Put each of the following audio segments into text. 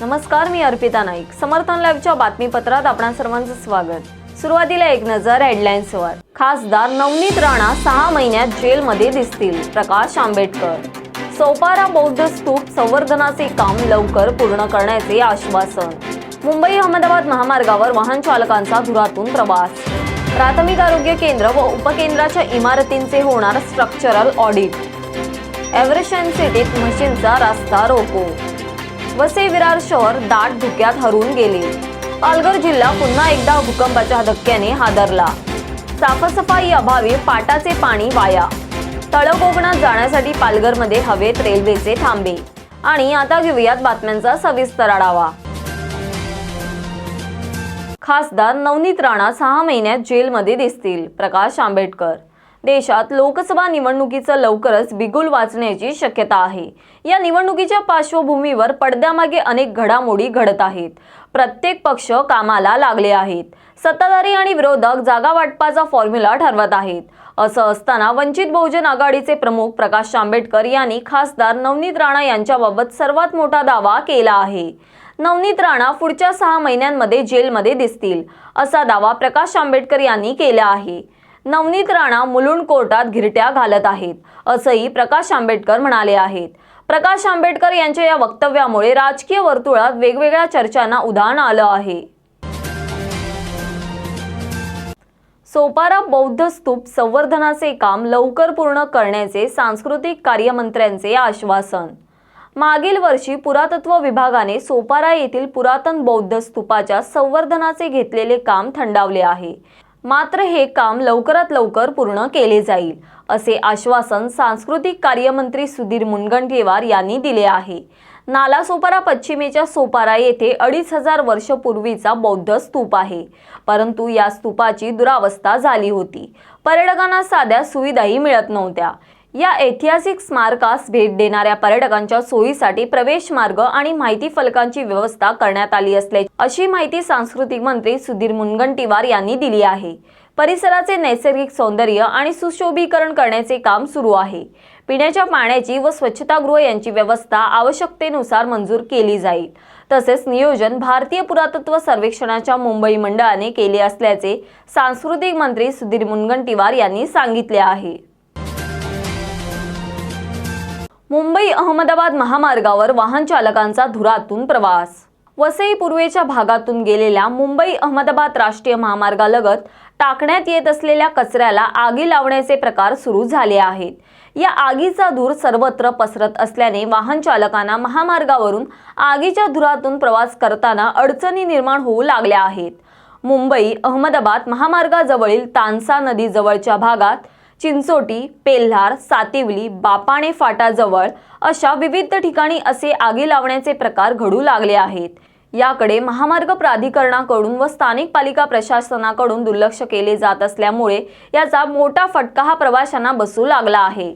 नमस्कार मी अर्पिता नाईक. समर्थन लाईव्हच्या बातमीपत्रात आपण सर्वांचं स्वागत. सुरुवातीला एक नजर हेडलाईन्सवर खासदार नवनीत राणा सहा महिन्यात जेलमध्ये दिसतील प्रकाश आंबेडकर. सोपारा बौद्ध स्तूप संवर्धनाचे काम लवकर पूर्ण करण्याचे आश्वासन. मुंबई अहमदाबाद महामार्गावर वाहन चालकांचा धुरातून प्रवास. प्राथमिक आरोग्य केंद्र व उपकेंद्राच्या इमारतींचे होणार स्ट्रक्चरल ऑडिट एव्हरेशन सिटीत म्हशींचा रास्ता रोको. वसे विरार शहर दाट धुक्यात हरवून गेले. पालघर जिल्हा पुन्हा एकदा भूकंपाच्या धक्क्याने हादरला. साफसफाई अभावी पाटाचे पाणी वाया. तळकोकणात जाण्यासाठी पालघरमध्ये हवेत रेल्वेचे थांबे. आणि आता घेऊयात बातम्यांचा सविस्तर आढावा. खासदार नवनीत राणा सहा महिन्यात जेलमध्ये दिसतील प्रकाश आंबेडकर. देशात लोकसभा निवडणुकीचं लवकरच बिगुल वाचण्याची शक्यता आहे. या निवडणुकीच्या पार्श्वभूमीवर पडद्यामागे अनेक घडामोडी घडत आहेत. प्रत्येक पक्ष कामाला लागले आहेत. सत्ताधारी आणि विरोधक जागा वाटपाचा फॉर्म्युला ठरवत आहेत. असं असताना वंचित बहुजन आघाडीचे प्रमुख प्रकाश आंबेडकर यांनी खासदार नवनीत राणा यांच्याबाबत सर्वात मोठा दावा केला आहे. नवनीत राणा पुढच्या सहा महिन्यांमध्ये जेलमध्ये दिसतील असा दावा प्रकाश आंबेडकर यांनी केला आहे. नवनीत राणा मुलुंड कोर्टात घिरट्या घालत आहेत असंही प्रकाश आंबेडकर म्हणाले आहेत. प्रकाश आंबेडकर यांच्या या वक्तव्यामुळे राजकीय वर्तुळात वेगवेगळ्या चर्चांना उधाण आलं आहे. सोपारा बौद्ध स्तूप संवर्धनाचे काम लवकर पूर्ण करण्याचे सांस्कृतिक कार्यमंत्र्यांचे आश्वासन. मागील वर्षी पुरातत्व विभागाने सोपारा येथील पुरातन बौद्ध स्तूपाच्या संवर्धनाचे घेतलेले काम थंडावले आहे. मात्र हे काम लवकरात लवकर पूर्ण केले जाईल असे आश्वासन सांस्कृतिक कार्यमंत्री सुधीर मुनगंटीवार यांनी दिले आहे. नाला सोपारा पश्चिमेच्या सोपारा येथे अडीच हजार वर्षपूर्वीचा बौद्ध स्तूप आहे. परंतु या स्तूपाची दुरावस्था झाली होती. पर्यटकांना साध्या सुविधाही मिळत नव्हत्या. या ऐतिहासिक स्मारकास भेट देणाऱ्या पर्यटकांच्या सोयीसाठी प्रवेश मार्ग आणि माहिती फलकांची व्यवस्था करण्यात आली असल्याची अशी माहिती सांस्कृतिक मंत्री सुधीर मुनगंटीवार यांनी दिली आहे. परिसराचे नैसर्गिक सौंदर्य आणि सुशोभीकरण करण्याचे काम सुरू आहे. पिण्याच्या पाण्याची व स्वच्छतागृह यांची व्यवस्था आवश्यकतेनुसार मंजूर केली जाईल. तसेच नियोजन भारतीय पुरातत्व सर्वेक्षणाच्या मुंबई मंडळाने केले असल्याचे सांस्कृतिक मंत्री सुधीर मुनगंटीवार यांनी सांगितले आहे. अहमदाबाद महामार्गावर वाहन चालकांचा धुरातून प्रवास. वसई पूर्वेच्या भागातून गेलेल्या मुंबई अहमदाबाद राष्ट्रीय महामार्गालगत टाकण्यात येत असलेल्या कचऱ्याला आगी लावण्याचे प्रकार सुरू झाले आहेत. या आगीचा धूर सर्वत्र पसरत असल्याने वाहन चालकांना महामार्गावरून आगीच्या धुरातून प्रवास करताना अडचणी निर्माण होऊ लागल्या आहेत. मुंबई अहमदाबाद महामार्गाजवळील तानसा नदी जवळच्या भागात चिंचोटी पेल्हार सातिवली बापाणे फाटाजवळ अशा विविध ठिकाणी असे आगी लावण्याचे प्रकार घडू लागले आहेत. याकडे महामार्ग प्राधिकरणाकडून व स्थानिक पालिका प्रशासनाकडून दुर्लक्ष केले जात असल्यामुळे याचा मोठा फटका हा प्रवाशांना बसू लागला आहे.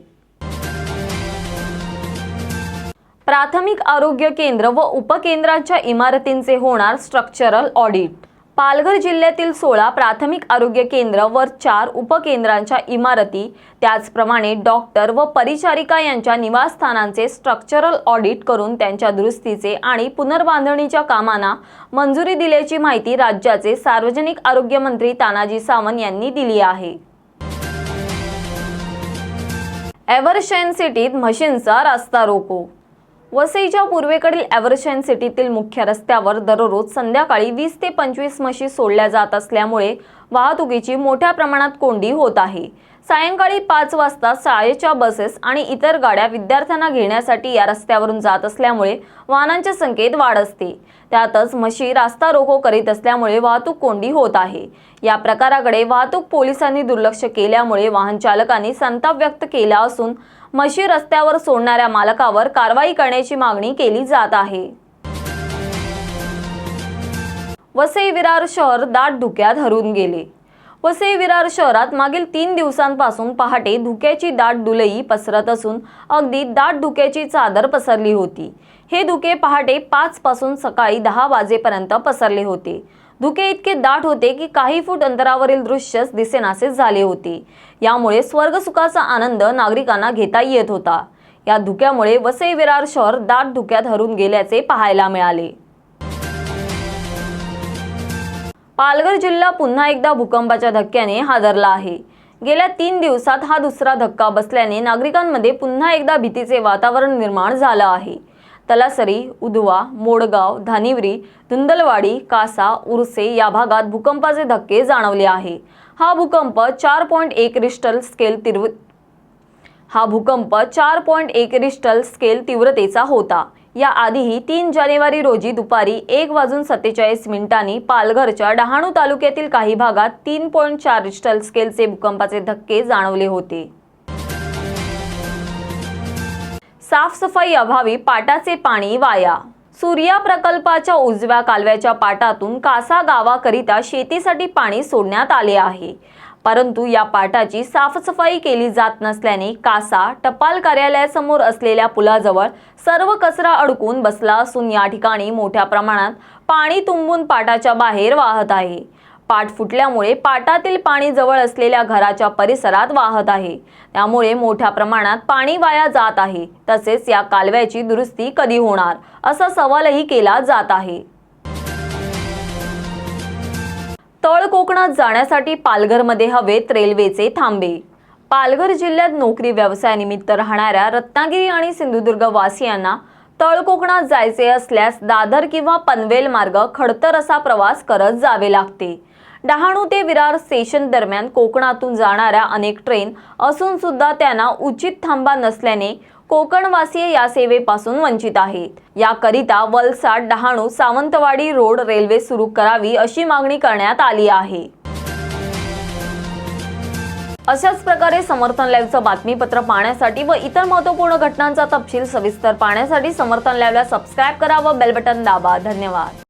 प्राथमिक आरोग्य केंद्र व उपकेंद्रांच्या इमारतींचे होणार स्ट्रक्चरल ऑडिट पालघर जिल्ह्यातील सोळा प्राथमिक आरोग्य केंद्र व चार उपकेंद्रांच्या इमारती त्याचप्रमाणे डॉक्टर व परिचारिका यांच्या निवासस्थानांचे स्ट्रक्चरल ऑडिट करून त्यांच्या दुरुस्तीचे आणि पुनर्बांधणीच्या कामांना मंजुरी दिल्याची माहिती राज्याचे सार्वजनिक आरोग्य मंत्री तानाजी सावंत यांनी दिली आहे. एव्हरशेन सिटीत म्हशींचा रास्ता रोको वसईच्या पूर्वेकडील एव्हरशेन सिटीतील मुख्य रस्त्यावर दररोज संध्याकाळी वीस ते पंचवीस म्हशी सोडल्या जात असल्यामुळे वाहतुकीची मोठ्या प्रमाणात कोंडी होत आहे. सायंकाळी पाच वाजता शाळेच्या बसेस आणि इतर गाड्या विद्यार्थ्यांना घेण्यासाठी या रस्त्यावरून जात असल्यामुळे वाहनांच्या संख्येत वाढ असते. त्यातच म्हशी रास्ता रोको करीत असल्यामुळे वाहतूक कोंडी होत आहे. या प्रकाराकडे वाहतूक पोलिसांनी दुर्लक्ष केल्यामुळे वाहन चालकांनी संताप व्यक्त केला असून म्हशी रस्त्यावर सोडणाऱ्या मालकावर कारवाई करण्याची मागणी केली जात आहे. वसई विरार शहर दाट धुक्यात हरून गेले. वसई विरार शहरात मागील तीन दिवसांपासून पहाटे धुक्याची दाट दुलई पसरत असून अगदी दाट धुक्याची चादर पसरली होती. हे धुके पहाटे पाच पासून सकाळी दहा वाजेपर्यंत पसरले होते. धुके इतके दाट होते की काही फूट अंतरावरील दृश्यच दिसेनासे झाले होते. यामुळे स्वर्गसुखाचा आनंद नागरिकांना घेता येत होता. या धुक्यामुळे वसई विरार शहर दाट धुक्यात हरून गेल्याचे पाहायला मिळाले. पालघर जिल्हा पुन्हा एकदा भूकंपाच्या धक्क्याने हादरला आहे. गेल्या तीन दिवसात हा दुसरा धक्का बसल्याने नागरिकांमध्ये पुन्हा एकदा भीतीचे वातावरण निर्माण झालं आहे. तलासरी उधवा मोडगाव धानिवरी धुंदलवाडी कासा उर्से या भागात भूकंपाचे धक्के जाणवले आहे. हा भूकंप चार पॉईंट एक रिस्टल स्केल तीव्र हा भूकंप चार पॉईंट एक रिस्टल स्केल तीव्रतेचा होता. या आधीही तीन जानेवारी रोजी दुपारी एक वाजून सत्तेचाळीस मिनिटांनी पालघरच्या डहाणू तालुक्यातील काही भागात तीन पॉईंट चार रिस्टल स्केलचे भूकंपाचे धक्के जाणवले होते. साफसफाई अभावी पाटाचे पाणी वाया. सूर्या प्रकल्पाच्या उजव्या कालव्याच्या पाटातून कासा गावाकरिता शेतीसाठी पाणी सोडण्यात आले आहे. परंतु या पाटाची साफसफाई केली जात नसल्याने कासा टपाल कार्यालयासमोर असलेल्या पुलाजवळ सर्व कचरा अडकून बसला असून या ठिकाणी मोठ्या प्रमाणात पाणी तुंबून पाटाच्या बाहेर वाहत आहे. पाट फुटल्यामुळे पाटातील पाणी जवळ असलेल्या घराच्या परिसरात वाहत आहे. त्यामुळे मोठ्या प्रमाणात पाणी वाया जात आहे. तसेच या कालव्याची दुरुस्ती कधी होणार? असा सवालही केला जात आहे. तळ कोकणात जाण्यासाठी पालघरमध्ये हवेत रेल्वेचे थांबे. पालघर जिल्ह्यात नोकरी व्यवसायानिमित्त राहणाऱ्या रत्नागिरी आणि सिंधुदुर्ग वासियांना तळ कोकणात जायचे असल्यास दादर किंवा पनवेल मार्ग खडतर असा प्रवास करत जावे लागते. डहाणू ते विरार स्टेशन दरम्यान कोकणातून जाणाऱ्या अनेक ट्रेन असून सुद्धा त्यांना उचित थांबा नसल्याने कोकणवासीय या सेवेपासून वंचित आहेत. याकरिता वलसाड डहाणू सावंतवाडी रोड रेल्वे सुरू करावी अशी मागणी करण्यात आली आहे. अशाच प्रकारे समर्थन लाईव्हचं बातमीपत्र पाहण्यासाठी व इतर महत्त्वपूर्ण घटनांचा तपशील सविस्तर पाहण्यासाठी समर्थन लाईव्हला सबस्क्राईब करा व बेल बटन दाबा. धन्यवाद.